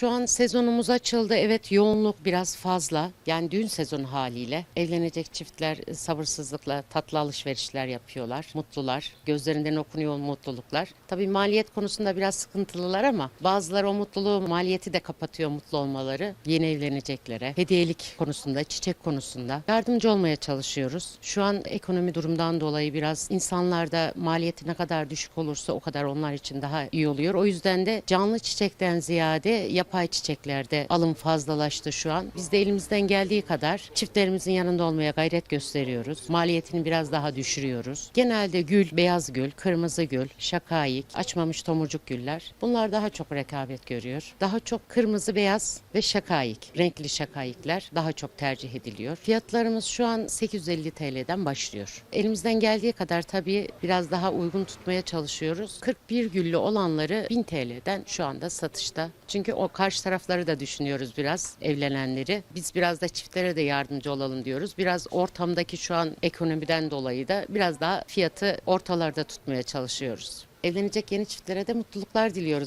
Şu an sezonumuz açıldı. Evet yoğunluk biraz fazla. Yani düğün sezonu haliyle evlenecek çiftler sabırsızlıkla tatlı alışverişler yapıyorlar. Mutlular. Gözlerinden okunuyor mutluluklar. Tabii maliyet konusunda biraz sıkıntılılar ama bazıları o mutluluğu maliyeti de kapatıyor mutlu olmaları. Yeni evleneceklere, hediyelik konusunda, çiçek konusunda yardımcı olmaya çalışıyoruz. Şu an ekonomi durumdan dolayı biraz insanlarda maliyeti ne kadar düşük olursa o kadar onlar için daha iyi oluyor. O yüzden de canlı çiçekten ziyade yapay çiçeklerde alım fazlalaştı şu an. Biz de elimizden geldiği kadar çiftlerimizin yanında olmaya gayret gösteriyoruz. Maliyetini biraz daha düşürüyoruz. Genelde gül, beyaz gül, kırmızı gül, şakayık, açmamış tomurcuk güller. Bunlar daha çok rekabet görüyor. Daha çok kırmızı, beyaz ve şakayık. Renkli şakayıklar daha çok tercih ediliyor. Fiyatlarımız şu an 850 TL'den başlıyor. Elimizden geldiği kadar tabii biraz daha uygun tutmaya çalışıyoruz. 41 güllü olanları 1000 TL'den şu anda satışta. Çünkü o karşı tarafları da düşünüyoruz biraz evlenenleri. Biz biraz da çiftlere de yardımcı olalım diyoruz. Biraz ortamdaki şu an ekonomiden dolayı da biraz daha fiyatı ortalarda tutmaya çalışıyoruz. Evlenecek yeni çiftlere de mutluluklar diliyoruz.